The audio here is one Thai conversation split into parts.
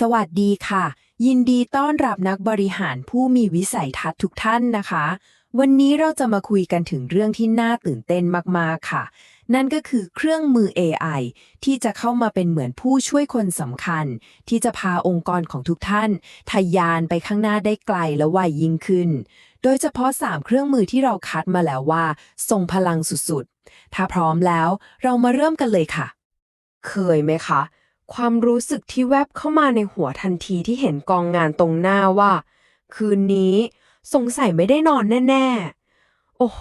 สวัสดีค่ะ ยินดีต้อนรับนักบริหารผู้มีวิสัยทัศน์ทุกท่านนะคะ วันนี้เราจะมาคุยกันถึงเรื่องที่น่าตื่นเต้นมากๆค่ะ นั่นก็คือเครื่องมือ AI ที่จะเข้ามาเป็นเหมือนผู้ช่วยคนสำคัญ ที่จะพาองค์กรของทุกท่าน ทะยานไปข้างหน้าได้ไกลและไวยิ่งขึ้น โดยเฉพาะ 3 เครื่องมือที่เราคัดมาแล้วว่าทรงพลังสุดๆ ถ้าพร้อมแล้ว เรามาเริ่มกันเลยค่ะ เคยไหมคะ ความรู้สึกที่แวบเข้ามาในหัวทันทีที่เห็นกองงานตรงหน้าว่า คืนนี้สงสัยไม่ได้นอนแน่ ๆ โอ้โห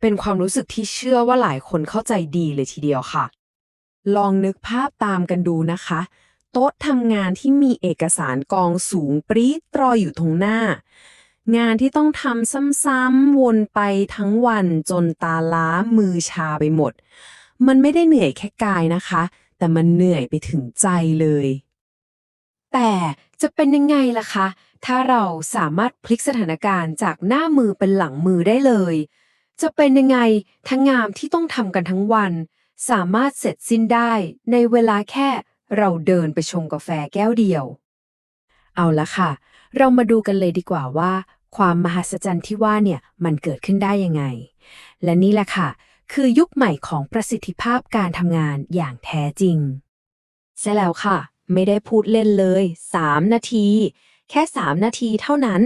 เป็นความรู้สึกที่เชื่อว่าหลายคนเข้าใจดีเลยทีเดียวค่ะ ลองนึกภาพตามกันดูนะคะ โต๊ะทำงานที่มีเอกสารกองสูงปรี๊ดรออยู่ตรงหน้า งานที่ต้องทำซ้ำๆวนไปทั้งวันจนตาล้ามือชาไปหมด มันไม่ได้เหนื่อยแค่กายนะคะ แต่มันเหนื่อยไปถึงใจเลย แต่จะเป็นยังไงล่ะคะ ถ้าเราสามารถพลิกสถานการณ์จากหน้ามือเป็นหลังมือได้เลย จะเป็นยังไงทั้งงานที่ต้องทำกันทั้งวัน สามารถเสร็จสิ้นได้ในเวลาแค่เราเดินไปชงกาแฟแก้วเดียว เอาละค่ะ เรามาดูกันเลยดีกว่าว่า ความมหัศจรรย์ที่ว่าเนี่ยมันเกิดขึ้นได้ยังไง และนี่แหละค่ะ คือยุคใหม่ของประสิทธิภาพการทำงานอย่างแท้จริง ใช่แล้วค่ะ ไม่ได้พูดเล่นเลย 3 นาที แค่ 3 นาทีเท่านั้น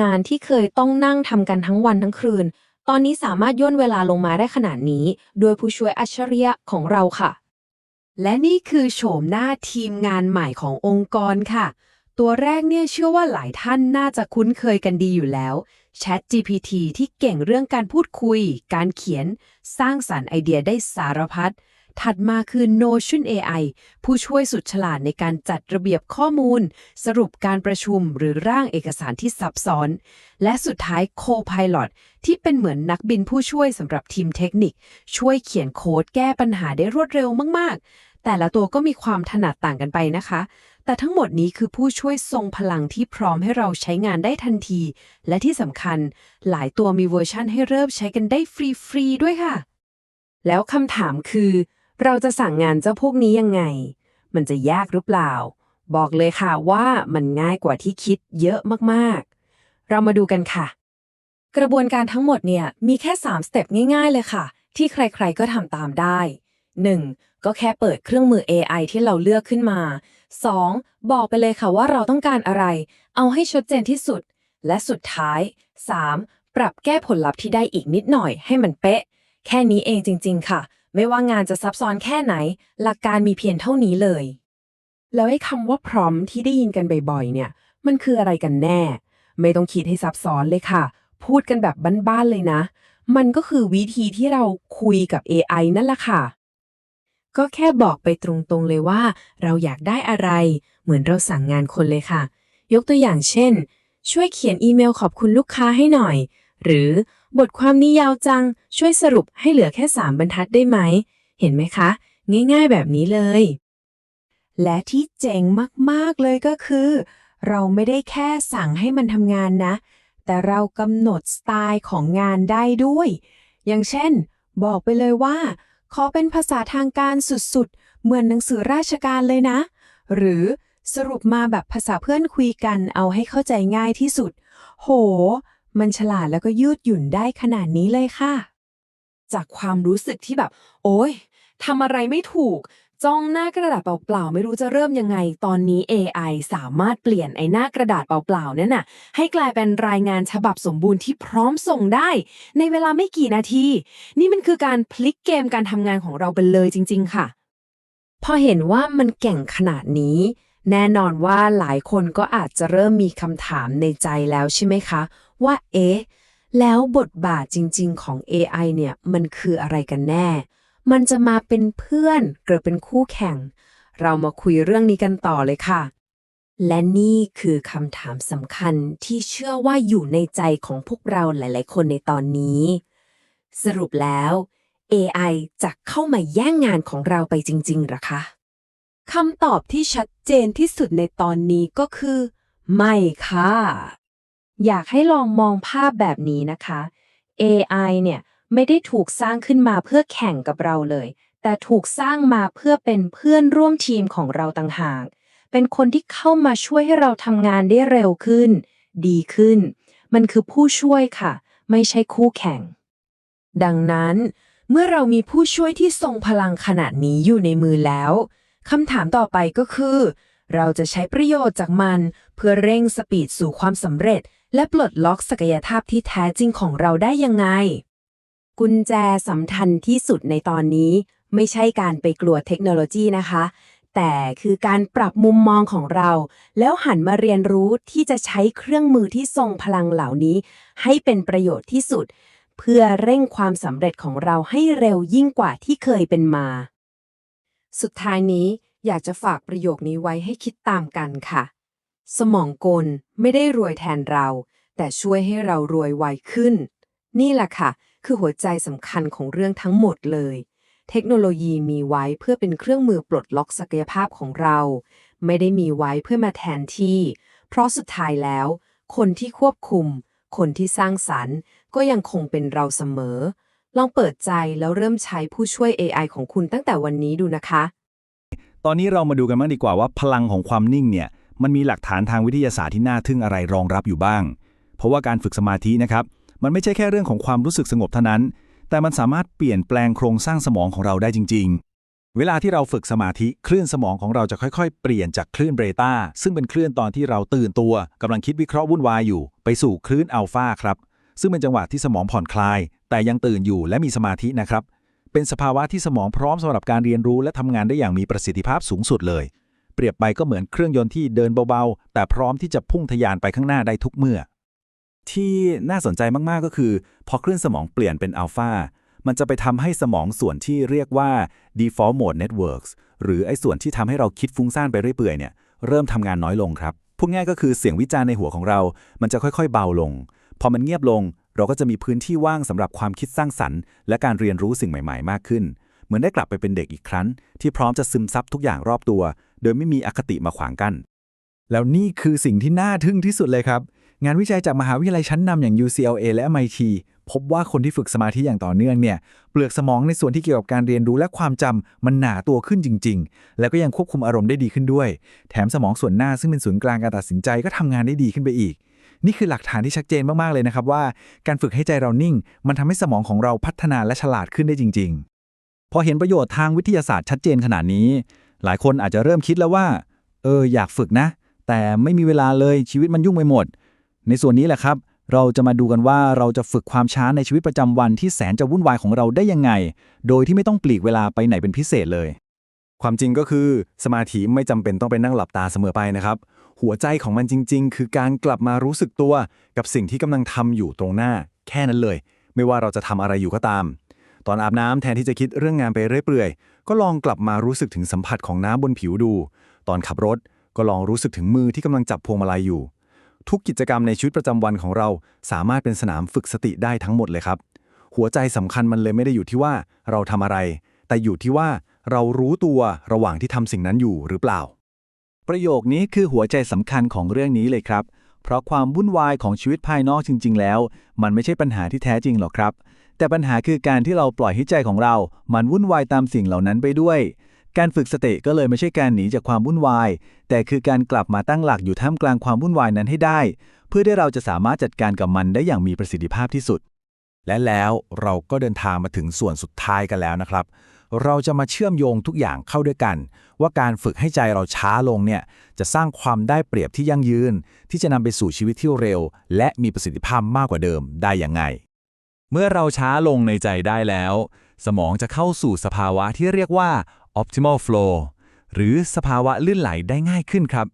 งานที่เคยต้องนั่งทำกันทั้งวันทั้งคืน ตอนนี้สามารถย่นเวลาลงมาได้ขนาดนี้ โดยผู้ช่วยอัจฉริยะของเราค่ะ และนี่คือโฉมหน้าทีมงานใหม่ขององค์กรค่ะ ตัวแรกเนี่ยเชื่อว่าหลายท่านน่าจะคุ้นเคยกันดีอยู่แล้ว Chat GPT ที่เก่งเรื่องการพูดคุย การเขียน สร้างสารรค์ไอเดียได้สารพัด ถัดมาคือ Notion AI ผู้ช่วยสุดฉลาดในการจัดระเบียบข้อมูล สรุปการประชุมหรือร่างเอกสารที่ซับซ้อน และสุดท้าย Copilot ที่เป็นเหมือนนักบินผู้ช่วยสำหรับทีมเทคนิค ช่วยเขียนโค้ดแก้ปัญหาได้รวดเร็วมาก ๆ แต่ละตัวก็มีความถนัดต่างกันไปนะคะ แต่ทั้งหมดนี้คือผู้ช่วยทรงพลังที่พร้อมให้เราใช้งานได้ทันที และที่สำคัญหลายตัวมีเวอร์ชั่นให้เริ่มใช้กันได้ฟรีๆด้วยค่ะ แล้วคำถามคือ เราจะสั่งงานเจ้าพวกนี้ยังไง มันจะยากหรือเปล่า บอกเลยค่ะว่ามันง่ายกว่าที่คิดเยอะมากๆ เรามาดูกันค่ะ กระบวนการทั้งหมดเนี่ยมีแค่ 3 สเต็ปง่ายๆ เลยค่ะ ที่ใครๆก็ทำตามได้ 1. ก็แค่เปิดเครื่องมือ AI ที่เราเลือกขึ้นมา 2. บอกไปเลยค่ะว่าเราต้องการอะไร เอาให้ชัดเจนที่สุด และสุดท้าย 3. ปรับแก้ผลลัพธ์ที่ได้อีกนิดหน่อยให้มันเป๊ะ แค่นี้เองจริง ๆ ค่ะ ไม่ว่างานจะซับซ้อนแค่ไหน หลักการมีเพียงเท่านี้เลย แล้วไอ้คำว่าพร้อมที่ได้ยินกันบ่อยๆ เนี่ย มันคืออะไรกันแน่ ไม่ต้องคิดให้ซับซ้อนเลยค่ะ พูดกันแบบบ้านๆเลยนะ มันก็คือวิธีที่เราคุยกับ AI นั่นแหละค่ะ ก็แค่บอกไปตรงๆเลยว่า เราอยากได้อะไร เหมือนเราสั่งงานคนเลยค่ะ ยกตัวอย่างเช่น ช่วยเขียนอีเมลขอบคุณลูกค้าให้หน่อย หรือบทความนี้ยาวจัง ช่วยสรุปให้เหลือแค่ 3 บรรทัดได้ไหม เห็นไหมคะ ง่าย ๆ แบบนี้เลย และที่เจ๋งมากๆเลยก็คือ เราไม่ได้แค่สั่งให้มันทำงานนะ แต่เรากำหนดสไตล์ของงานได้ด้วย อย่างเช่น บอกไปเลยว่า ขอเป็นภาษาทางการสุดๆ เหมือนหนังสือราชการเลยนะ หรือสรุปมาแบบภาษาเพื่อนคุยกันเอาให้เข้าใจง่ายที่สุด โห มันฉลาดแล้วก็ยืดหยุ่นได้ขนาดนี้เลยค่ะ จากความรู้สึกที่แบบ โอ๊ยทำอะไรไม่ถูก จ้องหน้ากระดาษเปล่าๆ ไม่รู้จะเริ่มยังไง ตอนนี้ AI สามารถเปลี่ยนไอ้หน้ากระดาษเปล่าๆนั่นน่ะ ให้กลายเป็นรายงานฉบับสมบูรณ์ที่พร้อมส่งได้ ในเวลาไม่กี่นาที นี่มันคือการพลิกเกมการทำงานของเราไปเลยจริง ๆ ค่ะ พอเห็นว่ามันเก่งขนาดนี้ แน่นอนว่าหลายคนก็อาจจะเริ่มมีคำถามในใจแล้วใช่ไหมคะ ว่าเอ๊ะแล้วบทบาทจริง ๆ ของ AI เนี่ยมันคืออะไรกันแน่ มันจะมาเป็นเพื่อนหรือเป็นคู่แข่ง เรามาคุยเรื่องนี้กันต่อเลยค่ะ และนี่คือคำถามสำคัญที่เชื่อว่าอยู่ในใจของพวกเราหลาย ๆ คนในตอนนี้ สรุปแล้ว AI จะเข้ามาแย่งงานของเราไปจริง ๆหรอคะคำตอบที่ชัดเจนที่สุดในตอนนี้ก็คือ ไม่ค่ะ อยากให้ลองมองภาพแบบนี้นะคะ AI เนี่ย ไม่ได้ถูกสร้างขึ้นมาเพื่อแข่งกับเราเลย แต่ถูกสร้างมาเพื่อเป็นเพื่อนร่วมทีมของเราต่างหาก เป็นคนที่เข้ามาช่วยให้เราทำงานได้เร็วขึ้น ดีขึ้น มันคือผู้ช่วยค่ะ ไม่ใช่คู่แข่ง ดังนั้น เมื่อเรามีผู้ช่วยที่ทรงพลังขนาดนี้อยู่ในมือแล้วคำถามต่อไปก็คือ เราจะใช้ประโยชน์จากมันเพื่อเร่งสปีดสู่ความสำเร็จ และปลดล็อกศักยภาพที่แท้จริงของเราได้ยังไง กุญแจสำคัญที่สุดในตอนนี้ ไม่ใช่การไปกลัวเทคโนโลยีนะคะ แต่คือการปรับมุมมองของเรา แล้วหันมาเรียนรู้ที่จะใช้เครื่องมือที่ทรงพลังเหล่านี้ ให้เป็นประโยชน์ที่สุด เพื่อเร่งความสำเร็จของเราให้เร็วยิ่งกว่าที่เคยเป็นมา สุดท้ายนี้อยากจะฝากประโยคนี้ไว้ให้คิดตามกันค่ะ สมองกลไม่ได้รวยแทนเรา แต่ช่วยให้เรารวยไวขึ้น นี่แหละค่ะ คือหัวใจสำคัญของเรื่องทั้งหมดเลย เทคโนโลยีมีไว้เพื่อเป็นเครื่องมือปลดล็อกศักยภาพของเรา ไม่ได้มีไว้เพื่อมาแทนที่ เพราะสุดท้ายแล้ว คนที่ควบคุม คนที่สร้างสรรค์ ก็ยังคงเป็นเราเสมอ ลองเปิดใจแล้วเริ่มใช้ผู้ช่วย AI ของคุณตั้งแต่วันนี้ดูนะคะ ตอนนี้เรามาดูกันบ้างดีกว่าว่าพลังของความนิ่งเนี่ย มันมีหลักฐานทางวิทยาศาสตร์ที่น่าทึ่งอะไรรองรับอยู่บ้าง เพราะว่าการฝึกสมาธินะครับ มันไม่ใช่แค่เรื่องของความรู้สึกสงบเท่านั้น แต่มันสามารถเปลี่ยนแปลงโครงสร้างสมองของเราได้จริง ๆ เวลาที่เราฝึกสมาธิคลื่นสมองของเราจะค่อยๆ เปลี่ยนจากคลื่นเบต้าซึ่งเป็นคลื่นตอนที่เราตื่นตัวกำลังคิดวิเคราะห์วุ่นวายอยู่ ไปสู่คลื่นอัลฟาครับ ซึ่งเป็นจังหวะที่สมองผ่อนคลาย แต่ยังตื่นอยู่และมีสมาธินะครับ เป็นสภาวะที่สมองพร้อมสำหรับการเรียนรู้และทำงานได้อย่างมีประสิทธิภาพสูงสุดเลยเปรียบไปก็เหมือนเครื่องยนต์ที่เดินเบาๆ แต่พร้อมที่จะพุ่งทะยานไปข้างหน้าได้ทุกเมื่อ ที่น่าสนใจมาก ๆ ก็คือ พอคลื่นสมองเปลี่ยนเป็นอัลฟามันจะไปทำให้สมองส่วนที่เรียกว่า default mode networks หรือไอ้ส่วนที่ทำให้เราคิดฟุ้งซ่านไปเรื่อยเปื่อยเนี่ยเริ่มทำงานน้อยลงครับพูดง่ายก็คือเสียงวิจารณ์ในหัวของเรา มันจะค่อยๆ เบาลง พอมันเงียบลง เราก็จะมีพื้นที่ว่างสำหรับความคิดสร้างสรรค์ และการเรียนรู้สิ่งใหม่ๆ มากขึ้น เหมือนได้กลับไปเป็นเด็กอีกครั้ง ที่พร้อมจะซึมซับทุกอย่างรอบตัว โดยไม่มีอคติมาขวางกั้นแล้วนี่คือสิ่งที่น่าทึ่งที่สุดเลยครับ งานวิจัยจากมหาวิทยาลัยชั้นนำอย่าง UCLA และ MIT พบว่าคนที่ฝึกสมาธิอย่างต่อเนื่องเนี่ยเปลือกสมองในส่วนที่เกี่ยวกับการเรียนรู้และความจำมันหนาตัวขึ้นจริง ๆ แล้วก็ยังควบคุมอารมณ์ได้ดีขึ้นด้วย แถมสมองส่วนหน้าซึ่งเป็นศูนย์กลางการตัดสินใจก็ทำงานได้ดีขึ้นไปอีก นี่คือหลักฐานที่ชัดเจนมากๆเลยนะครับว่า การฝึกให้ใจเรานิ่ง มันทำให้สมองของเราพัฒนาและฉลาดขึ้นได้จริง ๆ พอเห็นประโยชน์ทางวิทยาศาสตร์ชัดเจนขนาดนี้ หลายคนอาจจะเริ่มคิดแล้วว่า เอออยากฝึกนะ แต่ไม่มีเวลาเลยชีวิตมันยุ่งไปหมด ในส่วนนี้แหละครับ เราจะมาดูกันว่าเราจะฝึกความช้าในชีวิตประจำวันที่แสนจะวุ่นวายของเราได้ยังไง โดยที่ไม่ต้องปลีกเวลาไปไหนเป็นพิเศษเลย ความจริงก็คือสมาธิไม่จำเป็นต้องไปนั่งหลับตาเสมอไปนะครับ หัวใจของมันจริง ๆ คือการกลับมารู้สึกตัวกับสิ่งที่กำลังทำอยู่ตรงหน้า แค่นั้นเลย ไม่ว่าเราจะทำอะไรอยู่ก็ตาม ตอนอาบน้ำแทนที่จะคิดเรื่องงานไปเรื่อยเปื่อยก็ลองกลับมารู้สึกถึงสัมผัสของน้ำบนผิวดู ตอนขับรถก็ลองรู้สึกถึงมือที่กำลังจับพวงมาลัยอยู่ ทุกกิจกรรมในชีวิตประจำวันของเรา สามารถเป็นสนามฝึกสติได้ทั้งหมดเลยครับ หัวใจสำคัญมันเลยไม่ได้อยู่ที่ว่าเราทำอะไร แต่อยู่ที่ว่าเรารู้ตัวระหว่างที่ทำสิ่งนั้นอยู่หรือเปล่า ประโยคนี้คือหัวใจสำคัญของเรื่องนี้เลยครับ เพราะความวุ่นวายของชีวิตภายนอกจริง ๆ แล้ว มันไม่ใช่ปัญหาที่แท้จริงหรอกครับ แต่ปัญหาคือการที่เราปล่อยให้ใจของเรา มันวุ่นวายตามสิ่งเหล่านั้นไปด้วย การฝึกสติก็เลยไม่ใช่การหนีจากความวุ่นวาย แต่คือการกลับมาตั้งหลักอยู่ท่ามกลางความวุ่นวายนั้นให้ได้ เพื่อที่เราจะสามารถจัดการกับมันได้อย่างมีประสิทธิภาพที่สุด และแล้วเราก็เดินทางมาถึงส่วนสุดท้ายกันแล้วนะครับ เราจะมาเชื่อมโยงทุกอย่างเข้าด้วยกัน ว่าการฝึกให้ใจเราช้าลงเนี่ยจะสร้างความได้เปรียบที่ยั่งยืน ที่จะนำไปสู่ชีวิตที่เร็ว และมีประสิทธิภาพมากกว่าเดิมได้อย่างไง เมื่อเราช้าลงในใจได้แล้ว สมองจะเข้าสู่สภาวะที่เรียกว่า optimal flow หรือสภาวะลื่นไหลได้ง่ายขึ้นครับ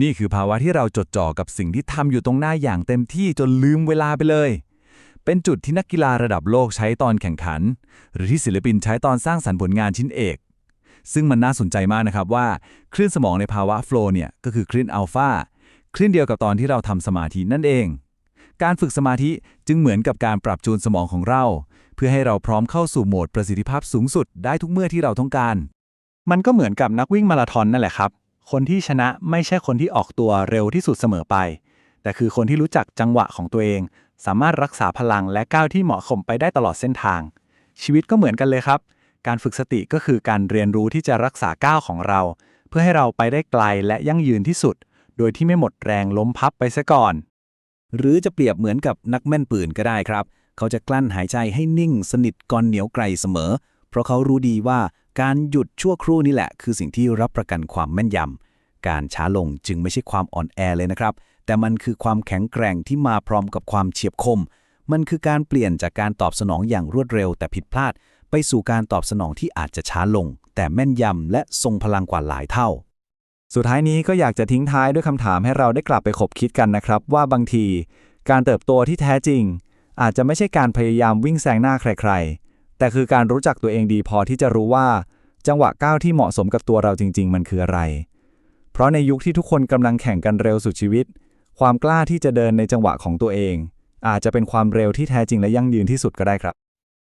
นี่คือภาวะที่เราจดจ่อกับสิ่งที่ทำอยู่ตรงหน้าอย่างเต็มที่จนลืมเวลาไปเลย เป็นจุดที่นักกีฬาระดับโลกใช้ตอนแข่งขัน หรือที่ศิลปินใช้ตอนสร้างสรรค์ผลงานชิ้นเอกซึ่งมันน่าสนใจมากนะครับว่า คลื่นสมองในภาวะโฟล์เนี่ยก็คือคลื่นอัลฟาคลื่นเดียวกับตอนที่เราทำสมาธินั่นเอง การฝึกสมาธิจึงเหมือนกับการปรับจูนสมองของเรา เพื่อให้เราพร้อมเข้าสู่โหมดประสิทธิภาพสูงสุดได้ทุกเมื่อที่เราต้องการ มันก็เหมือนกับนักวิ่งมาราธอนนั่นแหละครับ คนที่ชนะไม่ใช่คนที่ออกตัวเร็วที่สุดเสมอไป แต่คือคนที่รู้จักจังหวะของตัวเอง สามารถรักษาพลังและก้าวที่เหมาะสมไปได้ตลอดเส้นทาง ชีวิตก็เหมือนกันเลยครับ การฝึกสติก็คือการเรียนรู้ที่จะรักษาก้าวของเราไปพื่อให้เราไปได้ไกลและยั่งยืนที่สุด โดยที่ไม่หมดแรงล้มพับไปซะก่อน หรือจะเปรียบเหมือนกับนักแม่นปืนก็ได้ครับ เขาจะกลั้นหายใจให้นิ่งสนิทก่อนเหนียวไกลเสมอ เพราะเขารู้ดีว่าการหยุดชั่วครู่นี่แหละ คือสิ่งที่รับประกันความแม่นยำการช้าลงจึงไม่ใช่ความอ่อนแอเลยนะครับ แต่มันคือความแข็งแกร่งที่มาพร้อมกับความเฉียบคม มันคือการเปลี่ยนจากการตอบสนองอย่างรวดเร็วแต่ผิดพลาด ไปสู่การตอบสนองที่อาจจะช้าลง แต่แม่นยำและทรงพลังกว่าหลายเท่า สุดท้ายนี้ก็อยากจะทิ้งท้ายด้วยคำถามให้เราได้กลับไปคบคิดกันนะครับ ว่าบางที การเติบโตที่แท้จริง อาจจะไม่ใช่การพยายามวิ่งแซงหน้าใคร ๆ แต่คือการรู้จักตัวเองดีพอที่จะรู้ว่า จังหวะก้าวที่เหมาะสมกับตัวเราจริง ๆ มันคืออะไร เพราะในยุคที่ทุกคนกำลังแข่งกันเร็วสุดชีวิต ความกล้าที่จะเดินในจังหวะของตัวเอง อาจจะเป็นความเร็วที่แท้จริงและยั่งยืนที่สุดก็ได้ครับ